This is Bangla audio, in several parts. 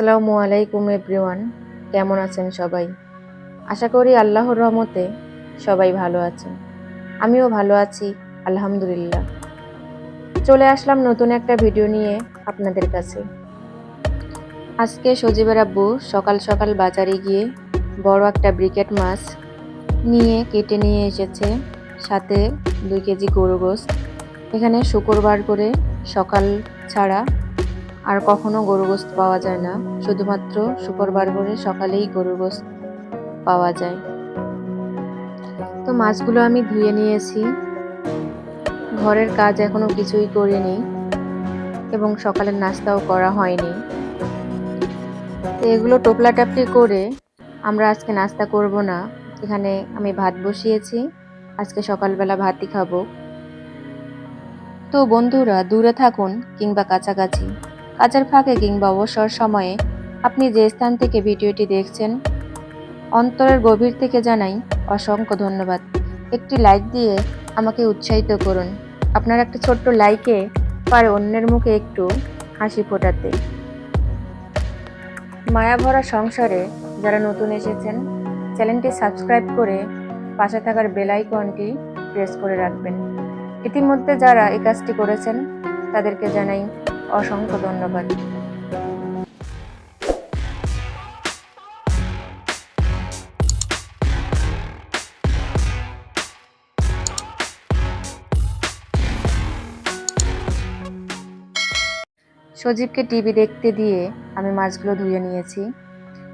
আসসালামু আলাইকুম এভরিওয়ান, কেমন আছেন সবাই? আশা করি আল্লাহর রহমতে সবাই ভালো আছেন। আমিও ভালো আছি, আলহামদুলিল্লাহ। চলে আসলাম নতুন একটা ভিডিও নিয়ে আপনাদের কাছে। আজকে সজীবের আব্বু সকাল সকাল বাজারে গিয়ে বড় একটা ব্রিকেট মাছ নিয়ে কেটে নিয়ে এসেছে, সাথে দুই কেজি গরু গোস্ত। এখানে শুক্রবার করে সকাল ছাড়া আর কখনো গরু গোস্ত পাওয়া যায় না। শুধুমাত্র শুক্রবার করে সকালেই গরুর গোস্ত পাওয়া যায়। তো মাছগুলো আমি ধুয়ে নিয়েছি। ঘরের কাজ এখনও কিছুই করিনি এবং সকালের নাস্তাও করা হয়নি। তো এগুলো টোপলা টাপলি করে আমরা আজকে নাস্তা করব না। এখানে আমি ভাত বসিয়েছি। আজকে সকালবেলা ভাতই খাব। তো বন্ধুরা, দূরে থাকুন কিংবা কাছাকাছি। কাজের ফাঁকে কিংবা অবসর সময়ে আপনি যে স্থান থেকে ভিডিওটি দেখছেন, অন্তরের গভীর থেকে জানাই অসংখ্য ধন্যবাদ। একটি লাইক দিয়ে আমাকে উৎসাহিত করুন। আপনার একটা ছোট্ট লাইকে পারে অন্যের মুখে একটু হাসি ফোটাতে। মায়াভরা সংসারে যারা নতুন এসেছেন, চ্যানেলটি সাবস্ক্রাইব করে পাশে থাকার বেল আইকনটি প্রেস করে রাখবেন। ইতিমধ্যে যারা এই কাজটি করেছেন, তাদেরকে জানাই অসংখ্য ধন্যবাদ। সজীবকে টিভি দেখতে দিয়ে আমি মাছগুলো ধুয়ে নিয়েছি।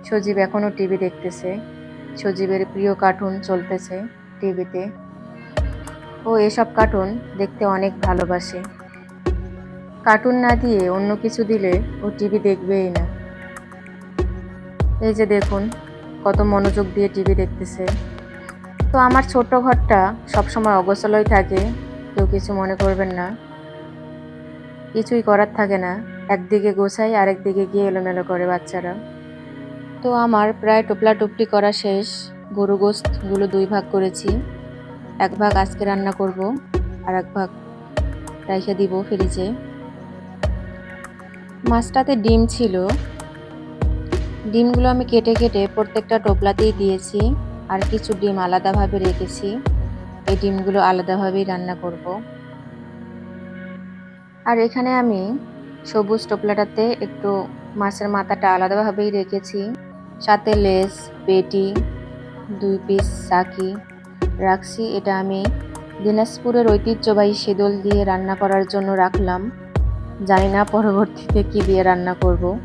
সজীব এখনও টিভি দেখতেছে। সজীবের প্রিয় কার্টুন চলতেছে টিভিতে। ও এসব কার্টুন দেখতে অনেক ভালোবাসে। কার্টুন না দিয়ে অন্য কিছু দিলে ও টিভি দেখবেই না। এই যে দেখুন, কত মনোযোগ দিয়ে টিভি দেখতেছে। তো আমার ছোট ঘরটা সবসময় অগোছলই থাকে, কেউ কিছু মনে করবেন না। কিছুই করার থাকে না, একদিকে গোছাই আরেক দিকে গিয়ে এলোমেলো করে বাচ্চারা। তো আমার প্রায় টোপলা টুপলি করা শেষ, গরু গোস্তগুলো দুই ভাগ করেছি। এক ভাগ আজকে রান্না করব, আর এক ভাগ রেখে দিব ফ্রিজে মাছটাতে ডিম ছিল। ডিমগুলো আমি কেটে কেটে প্রত্যেকটা টোপলাতেই দিয়েছি আর কিছু ডিম আলাদাভাবে রেখেছি। এই ডিমগুলো আলাদাভাবেই রান্না করব। আর এখানে আমি সবুজ টোপলাটাতে একটু মাছের মাথাটা আলাদাভাবেই রেখেছি। সাথে লেস, পেটি, দুই পিস সাকি রাখছি। এটা আমি দিনাজপুরের ঐতিহ্যবাহী শীতল দিয়ে রান্না করার জন্য রাখলাম। জানি না পরবর্তীতে কি দিয়ে রান্না করব।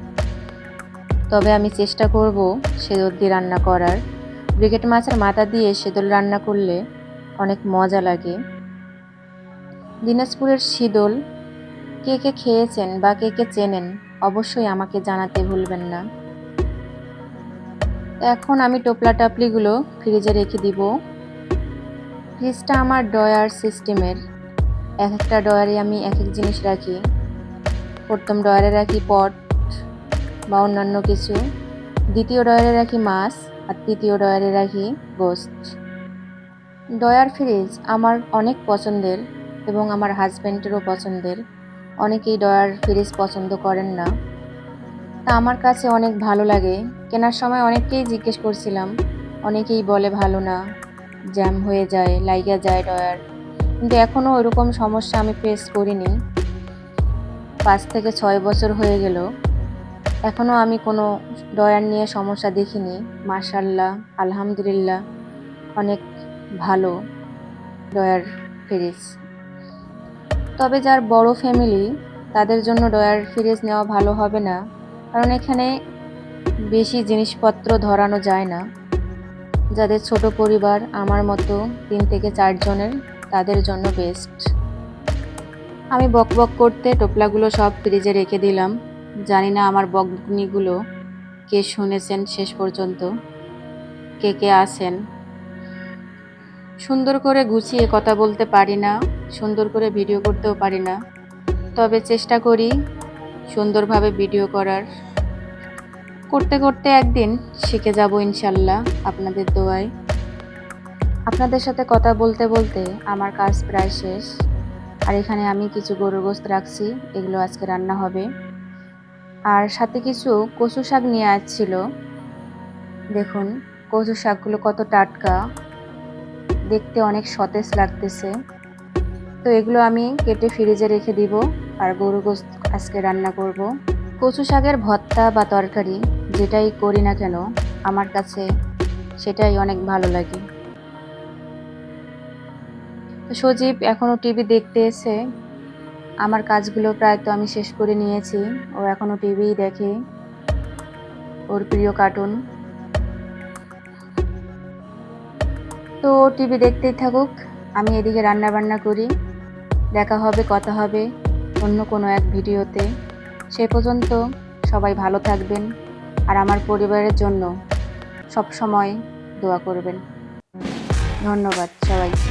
তবে আমি চেষ্টা করব সেদল দিয়ে রান্না করার। ব্রিগেড মাছের মাথা দিয়ে সেদল রান্না করলে অনেক মজা লাগে। দিনাজপুরের শীতল কে কে খেয়েছেন বা কে কে চেনেন অবশ্যই আমাকে জানাতে ভুলবেন না। এখন আমি টোপলা টাপলিগুলো ফ্রিজে রেখে দিব। ফ্রিজটা আমার ডয়ার সিস্টেমের। এক একটা ডয়ারে আমি এক এক জিনিস রাখি। প্রথম ডয়ারে রাখি পট বা অন্যান্য কিছু। দ্বিতীয় ডয়ারে রাখি মাছ আর তৃতীয় ডয়ারে রাখি গোস্ত। ডয়ার ফ্রিজ আমার অনেক পছন্দের এবং আমার হাজব্যান্ডেরও পছন্দের। অনেকেই ডয়ার ফ্রিজ পছন্দ করেন না। তা আমার কাছে অনেক ভালো লাগে। কেনার সময় অনেককেই জিজ্ঞেস করছিলাম। অনেকেই বলে ভালো না, জ্যাম হয়ে যায়, লাইগা যায় ডয়ার কিন্তু এখনও ওইরকম সমস্যা আমি ফেস করিনি। পাঁচ থেকে ছয় বছর হয়ে গেল। এখনও আমি কোনো ডয়ার নিয়ে সমস্যা দেখিনি। মার্শাল্লাহ আলহামদুলিল্লাহ, অনেক ভালো ডয়ার ফ্রিজ। তবে যার বড় ফ্যামিলি, তাদের জন্য ডয়ার ফ্রিজ নেওয়া ভালো হবে না। কারণ এখানে বেশি জিনিসপত্র ধরানো যায় না। যাদের ছোট পরিবার, আমার মতো তিন থেকে চারজনের, তাদের জন্য বেস্ট। আমি বক বক করতে টোপলাগুলো সব ফ্রিজে রেখে দিলাম। জানি না আমার বকনিগুলো কে শুনেছেন শেষ পর্যন্ত, কে কে আছেন। সুন্দর করে গুছিয়ে কথা বলতে পারি না, সুন্দর করে ভিডিও করতেও পারি না। তবে চেষ্টা করি সুন্দরভাবে ভিডিও করার। করতে করতে একদিন শিখে যাব ইনশাল্লাহ আপনাদের দোয়ায়। আপনাদের সাথে কথা বলতে বলতে আমার কাজ প্রায় শেষ। আর এখানে আমি কিছু গরুর গোস্ত রাখছি, এগুলো আজকে রান্না হবে। আর সাথে কিছু কচু শাক নিয়ে আসছিল। দেখুন, কচু শাকগুলো কত টাটকা দেখতে অনেক সতেজ লাগতেছে। তো এগুলো আমি কেটে ফ্রিজে রেখে দিব আর গরু গোস্ত আজকে রান্না করব। কচু শাকের ভর্তা বা তরকারি, যেটাই করি না কেন, আমার কাছে সেটাই অনেক ভালো লাগে। সজীব এখনও টিভি দেখতে এসে আমার কাজগুলো প্রায় তো আমি শেষ করে নিয়েছি। ও এখনও টিভিই দেখে। ওর প্রিয় কার্টুন। তো টিভি দেখতেই থাকুক। আমি এদিকে রান্না বান্না করি। দেখা হবে, কথা হবে অন্য কোনো এক ভিডিওতে। সে পর্যন্ত সবাই ভালো থাকবেন আর আমার পরিবারের জন্য সব সময় দোয়া করবেন। ধন্যবাদ সবাইকে।